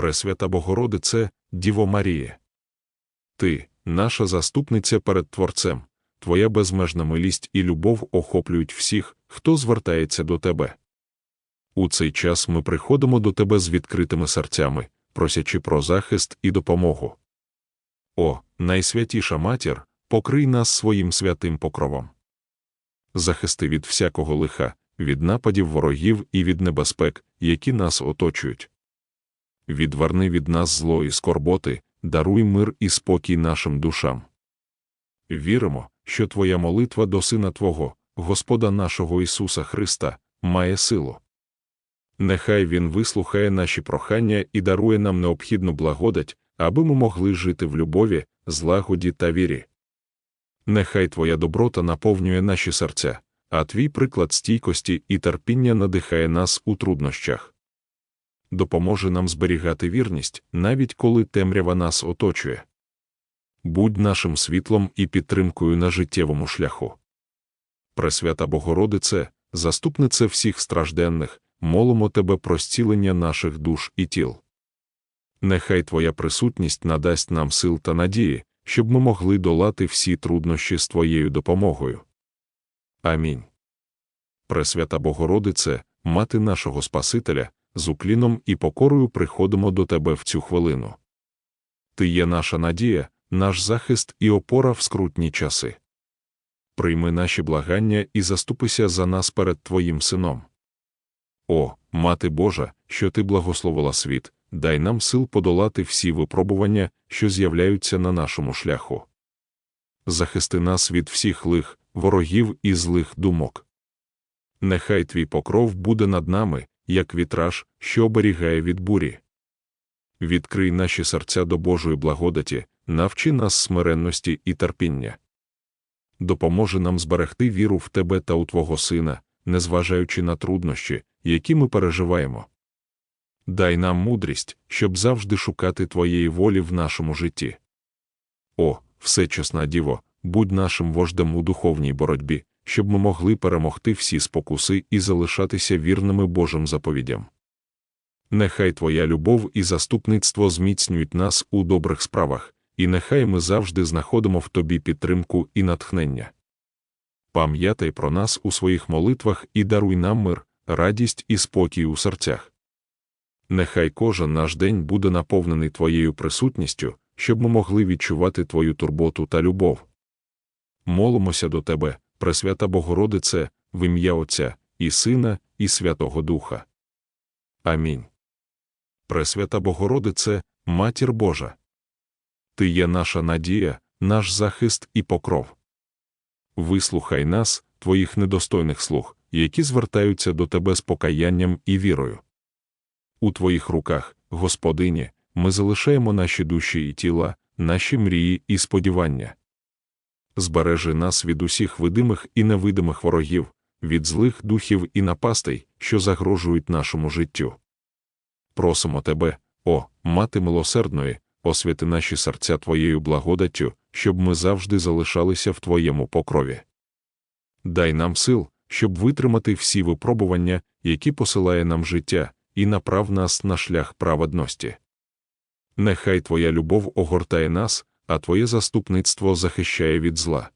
Пресвята Богородице, Діво Маріє. Ти, наша заступниця перед Творцем, Твоя безмежна милість і любов охоплюють всіх, хто звертається до Тебе. У цей час ми приходимо до Тебе з відкритими серцями, просячи про захист і допомогу. О, найсвятіша матір, покрий нас своїм святим покровом. Захисти від всякого лиха, від нападів ворогів і від небезпек, які нас оточують. Відверни від нас зло і скорботи, даруй мир і спокій нашим душам. Віримо, що Твоя молитва до Сина Твого, Господа нашого Ісуса Христа, має силу. Нехай Він вислухає наші прохання і дарує нам необхідну благодать, аби ми могли жити в любові, злагоді та вірі. Нехай Твоя доброта наповнює наші серця, а твій приклад стійкості і терпіння надихає нас у труднощах. Допоможе нам зберігати вірність, навіть коли темрява нас оточує. Будь нашим світлом і підтримкою на життєвому шляху. Пресвята Богородице, заступнице всіх стражденних, молимо Тебе про зцілення наших душ і тіл. Нехай Твоя присутність надасть нам сил та надії, щоб ми могли долати всі труднощі з Твоєю допомогою. Амінь. Пресвята Богородице, мати нашого Спасителя, з укліном і покорою приходимо до Тебе в цю хвилину. Ти є наша надія, наш захист і опора в скрутні часи. Прийми наші благання і заступися за нас перед Твоїм Сином. О, Мати Божа, що Ти благословила світ, дай нам сил подолати всі випробування, що з'являються на нашому шляху. Захисти нас від всіх лих, ворогів і злих думок. Нехай твій покров буде над нами, як вітраж, що оберігає від бурі. Відкрий наші серця до Божої благодаті, навчи нас смиренності і терпіння. Допоможи нам зберегти віру в Тебе та у Твого Сина, незважаючи на труднощі, які ми переживаємо. Дай нам мудрість, щоб завжди шукати Твоєї волі в нашому житті. О, всечесна Діво, будь нашим вождем у духовній боротьбі, щоб ми могли перемогти всі спокуси і залишатися вірними Божим заповідям. Нехай Твоя любов і заступництво зміцнюють нас у добрих справах, і нехай ми завжди знаходимо в Тобі підтримку і натхнення. Пам'ятай про нас у своїх молитвах і даруй нам мир, радість і спокій у серцях. Нехай кожен наш день буде наповнений Твоєю присутністю, щоб ми могли відчувати Твою турботу та любов. Молимося до Тебе, Пресвята Богородице, в ім'я Отця, і Сина, і Святого Духа. Амінь. Пресвята Богородице, Матір Божа. Ти є наша надія, наш захист і покров. Вислухай нас, Твоїх недостойних слуг, які звертаються до Тебе з покаянням і вірою. У Твоїх руках, Господині, ми залишаємо наші душі і тіла, наші мрії і сподівання. Збережи нас від усіх видимих і невидимих ворогів, від злих духів і напастей, що загрожують нашому життю. Просимо Тебе, о, мати милосердної, освяти наші серця Твоєю благодаттю, щоб ми завжди залишалися в Твоєму покрові. Дай нам сил, щоб витримати всі випробування, які посилає нам життя, і направ нас на шлях праведності. Нехай Твоя любов огортає нас, а Твоє заступництво захищає від зла.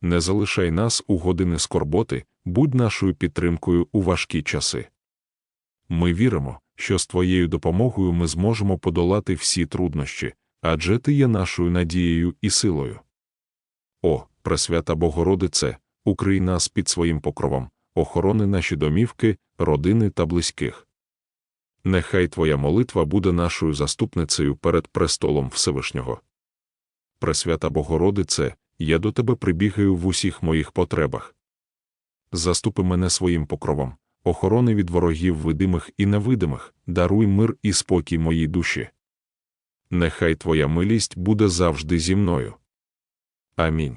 Не залишай нас у години скорботи, будь нашою підтримкою у важкі часи. Ми віримо, що з Твоєю допомогою ми зможемо подолати всі труднощі, адже Ти є нашою надією і силою. О, Пресвята Богородице, укрий нас під своїм покровом, охорони наші домівки, родини та близьких. Нехай Твоя молитва буде нашою заступницею перед престолом Всевишнього. Пресвята Богородице, я до Тебе прибігаю в усіх моїх потребах. Заступи мене своїм покровом, охорони від ворогів видимих і невидимих, даруй мир і спокій моїй душі. Нехай Твоя милість буде завжди зі мною. Амінь.